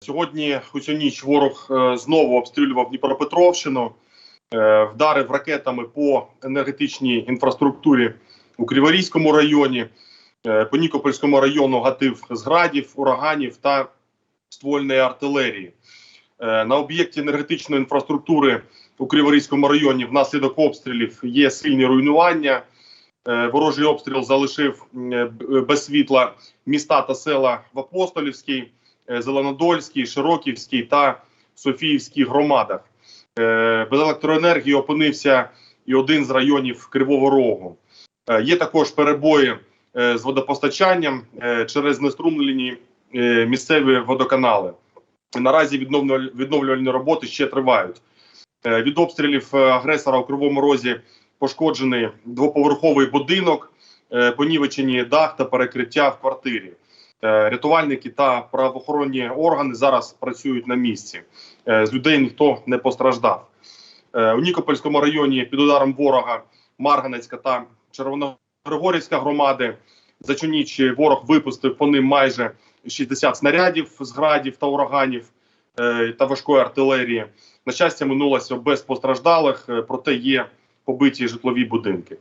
Сьогодні усю ніч ворог е, знову обстрілював Дніпропетровщину, е, вдарив ракетами по енергетичній інфраструктурі у Криворізькому районі, е, по Нікопольському району гатив з градів, ураганів та ствольної артилерії. На об'єкті енергетичної інфраструктури у Криворізькому районі внаслідок обстрілів є сильні руйнування. Ворожий обстріл залишив без світла міста та села в Апостолівській, Зеленодольській, Широківській та Софіївській громадах. Е, Без електроенергії опинився і один з районів Кривого Рогу. Е, Є також перебої е, з водопостачанням е, через знеструмлені е, місцеві водоканали. Наразі відновлюваль- відновлювальні роботи ще тривають. Е, Від обстрілів е, агресора у Кривому Розі пошкоджений двоповерховий будинок, е, понівечені дах та перекриття в квартирі. Е, Рятувальники та правоохоронні органи зараз працюють на місці. Е, З людей ніхто не постраждав. Е, У Нікопольському районі під ударом ворога Марганецька та Червоногригорівська громади. За цю ніч ворог випустив по ним майже 60 снарядів з градів та ураганів та важкої артилерії. На щастя, минулося без постраждалих, проте є побиті житлові будинки.